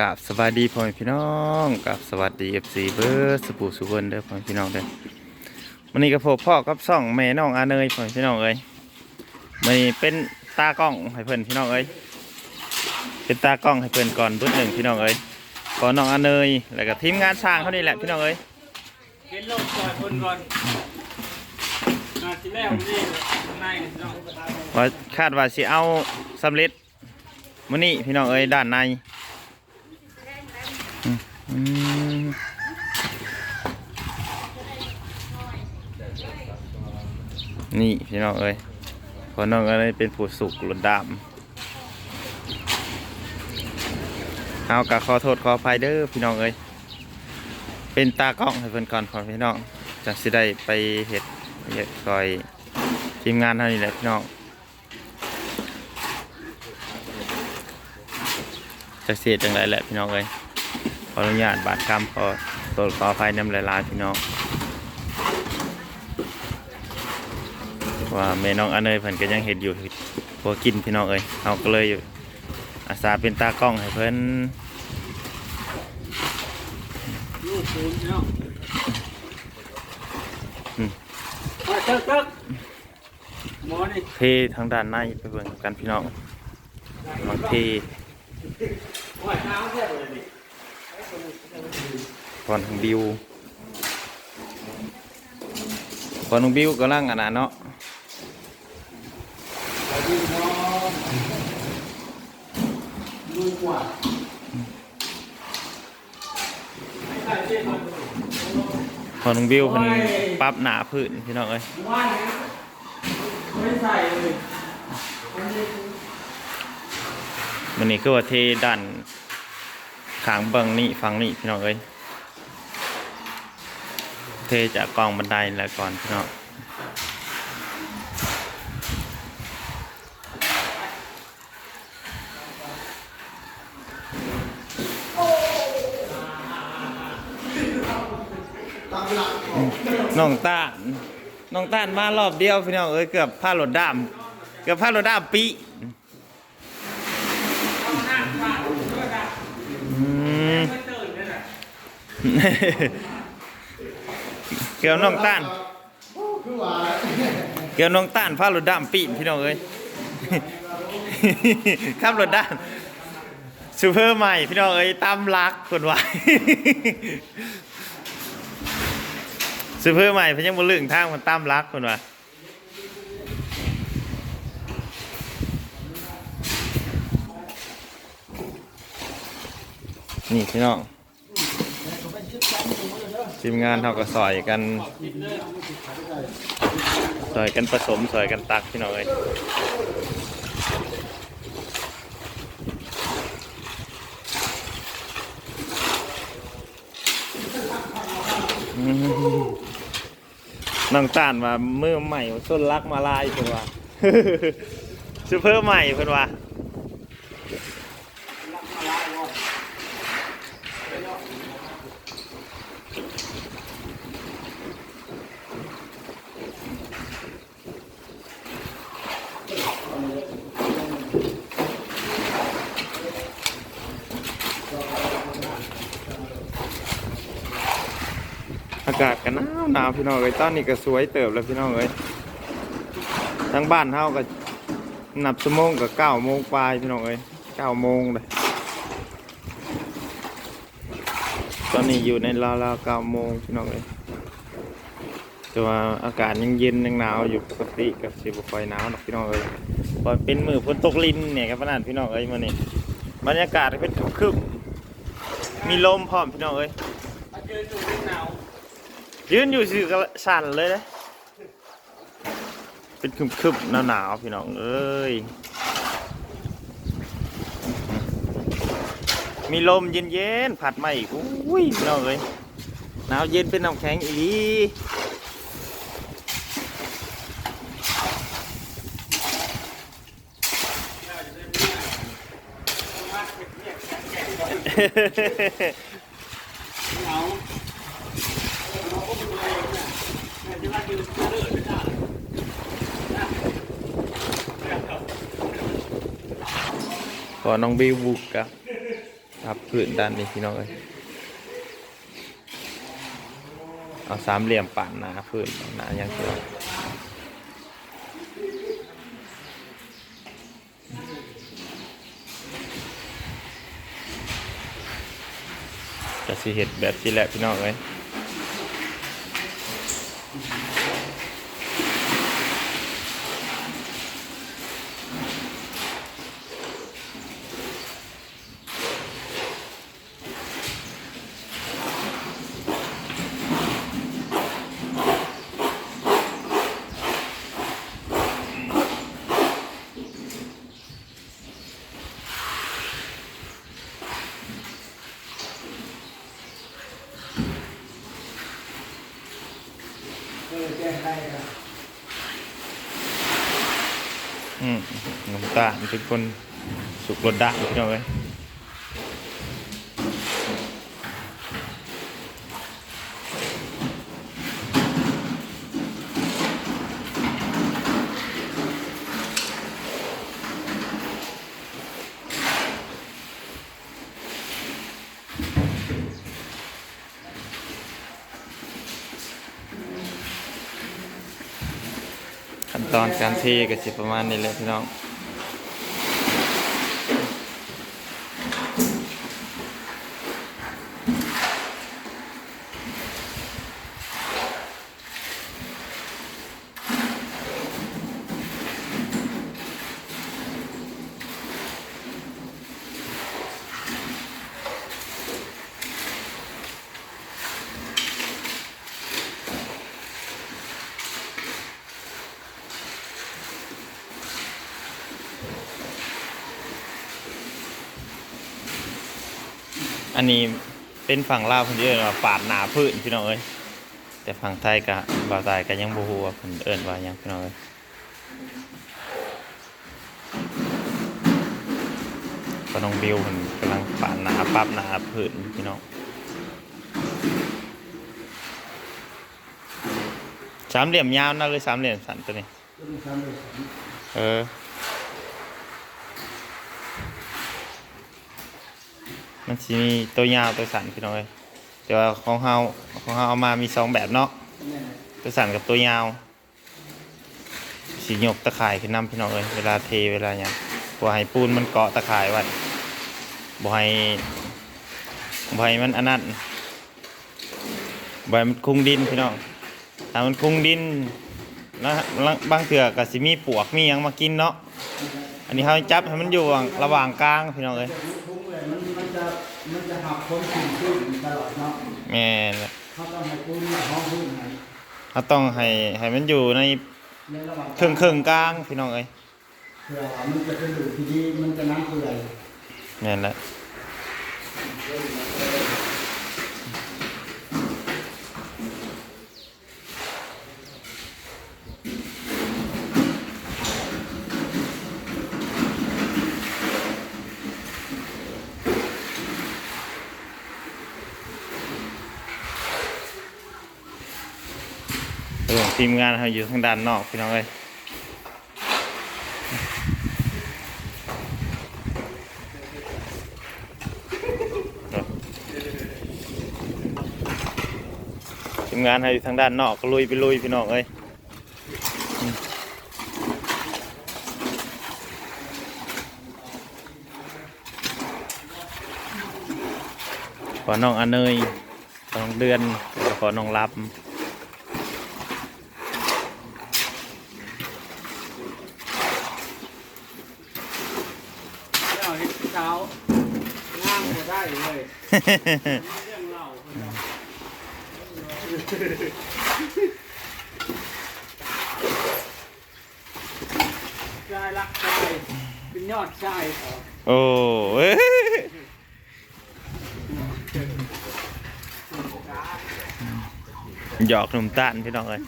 กับสวัสดีพ่อแม่พี่น้องกับสวัสดีเอฟซีเบอร์สปูสุวรรณเด้อพ่อแม่พี่น้องเด้อวันนี้ก็พบพ่อกับซ่องแม่น้องอาเนยพ่อแม่พี่น้องเอ้ยมันนี้เป็นตากล้องให้เพิ่อนพี่น้องเอ้ยเป็นตากล้องให้เพิ่อนก่อนเบุดหนึ่งพี่น้องเอ้ยก่อนน้องอาเนยแล้วก็ทีมงานสร้างเขานี่แหละพี่น้องเอ้ยเห็นโลกก่อนคนก่อนมาที่แรกนี่ข้างในเนาะว่าคาดว่าสิเอาสำเร็จมื้อนี้พี่น้องเอ้ยด้านในอืมอืม นี่พี่น้องเอ้ยพอน้องเอ้ยเป็นผู้สุกหลุดดามเอากะขอโทษขออภัยเด้อพี่น้องเอ้ยเป็นตากล้องให้เพิ่นก่อนพอพี่น้องจังสิได้ไปเฮ็ดเฮ็ดซอยทีมงานเท่านี้แหละพี่น้องจะเสียจังไรแหละพี่น้องเอ้ยขออนุญาตบาดคำขอตัวขออภัยน้ำลายลาพี่น้อง ว่าแม่น้องอันเนยเพิ่นก็ยังเห็นอยู่พวกินพี่น้องเอ้ยเอาก็เลยอยู่อาสาเป็นตากล้องให้เพิ่นลูกศูนย์เนาะมาเติกเติกหมอนี่เททางด้านในไปเบิ่งกันพี่น้องบางเทว่าเท้าแค่เลยดิก่อนของบิวก่อนของบิวกำลังอันนั้นเนาะ ไปดูน้องดูกว่าไม่ใช่เจ๊มันก่อนของบิวเพิ่นปรับหนาพื้นพี่น้องเอ้ยไม่ใส่เลยมันนี่คือว่าเทด้านขางเบิงนี่ฝั่งนี่พี่น้องเอ้ยเทจากกองบันไดแล้วก่อนพี่น้อง น้องต้านน้องต้านมารอบเดียวพี่น้องเอ้ยเกือบผ้ารถด้ามเกือบผ้ารถด้ามปีเลยเกี่ยวน้องต้านเกี่ยวน้องต้านพารถดำปีพี่น้องเอ้ยขับรถด้านซูเปอร์ใหม่พี่น้องเอ้ยตามรักคนไว้ ซูเปอร์ใหม่เพิ่นยังบ่ลึงทางมันตามรักคนว่านี่พี่น้องทีมงานเท่ากับซอยกันซอยกันผสมซอยกันตักพี่น้องเอ้ยอืม น้องต้านว่ามือใหม่ส้นรักมาลายเพิ่นว่าซูเปอร์ใหม่เพิ่นว่า อากาศก็หนาวหนาวพี่น้องเอ้ยตอนนี้ก็สวยเติบแล้วพี่น้องเอ้ยทั้งบ้านเฮาก็นับชั่วโมงก็เก้าโมงปลายพี่น้องเอ้ยเก้าโมงเลยตอนนี้อยู่ในราวๆเก้าโมงพี่น้องเอ้ยแต่ว่าอากาศยังเย็นยังหนาวอยู่ปกติกับสิบค่อยหนาวหรอกพี่น้องเอ้ยพอเป็นมือฝนตกลินเนี่ยครับขนาดพี่น้องเอ้ยมานี่บรรยากาศเป็นครึมๆมีลมพร้อมพี่น้องเอ้ย ยืนอยู่สิกระสั่นเลยนะเป็นคึมๆหนาวๆพี่น้องเอ้ย มีลมเย็นๆผัดมาอีกอุ้ยพี่น้องเอ้ยหนาวเย็นเป็นน้ำแข็งอีกหนาวเราก็เป็นตัวเองนะแต่ที่ว่ายืนเลื่อนไม่ได้ พอน้องบิวบุกกับครับพื้นด้านนี้พี่น้องเอ้ยเอาสามเหลี่ยมป่านหนาพื้นหนาอย่างเดียวจะสิเห็ดแบบที่แหละพี่น้องเอ้ย ยแจ้งได้ครับอืมน้ำตาเป็นคนสุกรสดักพี่น้องเอ้ย ตอนการเทก็สิประมาณนี้แหละพี่น้อง อันนี้เป็นฝั่งลาวเพิ่นเอิ้นว่าปาดหนาพื้นพี่น้องเอ้ยแต่ฝั่งไทยก็บ่าวตายก็ยังบ่ฮู้ว่าเพิ่นเอิ้นว่าหยังพี่น้องเอ้ยก็น้องบิวเพิ่นกำลังปาดหนาปรับหนาพื้นพี่น้องสามเหลี่ยมยาวนะหรือสามเหลี่ยมสั้นตัวนี้ก็มีความรู้สึกเออ มันสิมีตัวยาวตัวสั้นพี่น้องเอ้ยแต่ว่าของเฮาของเฮาเอามามีสองแบบเนาะตัวสั้นกับตัวยาวสีหยกตะข่ายขึ้นน้ำพี่น้องเอ้ยเวลาเทเวลาเนี่ยบ่ให้ปูนมันเกาะตะข่ายไว้บ่ให้บ่ให้มันอันนั้นบ่ให้มันคุ้งดินพี่น้องถ้ามันคุ้งดินแล้วบางเถื่อก็สิมีปวกมียังมากินเนาะอันนี้เขาจับให้มันอยู่ระหว่างกลางพี่น้องเอ้ย จะรู้ทุ่งเลยมันมันจะ มันจะหักพ้นสิ่งขึ้นตลอดเนาะแม่นแหละเขาต้องให้คุณห้องพื้นให้เขาต้องให้ให้มันอยู่ในในระหว่างครึ่งครึ่งๆกลางพี่น้องเอ้ยเผื่อมันจะเป็นอยู่ที่ดีมันจะน้ำเปื่อยแม่นแหละ ทีมงานเขาอยู่ทางด้านนอกพี่น้องเอ้ยทีมงานเขาอยู่ทางด้านนอกก็ลุยไปลุยพี่น้องเอ้ยขอน้องอเนยขอน้องเดือนขอน้องรับ เจ้า เช้างามก็ได้เลยเรื่องเล่าเพิ่นว่าชายรักชายเป็นยอดชายโอ้เอ้ยหยอกหนุ่มต้านพี่น้องเลย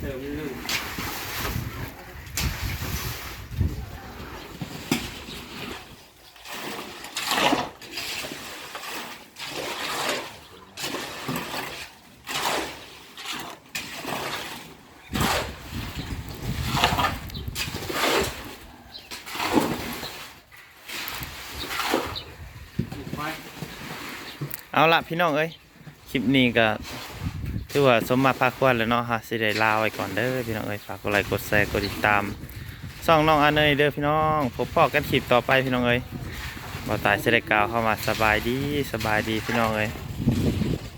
เเอาละพี่น้องเอ้ยคลิปนี้ก็ถือว่าสมมาพาควรแล้วเนาะฮะสิได้ลาไว้ก่อนเด้อพี่น้องเอ้ยฝากกดไลค์กดแชร์กดติดตามส่องน้องอาเนยเด้อพี่น้องพบพ่อกันคลิปต่อไปพี่น้องเอ้ยบ่ตายเสได้กล่าวเข้ามาสบายดีสบายดีพี่น้องเอ้ย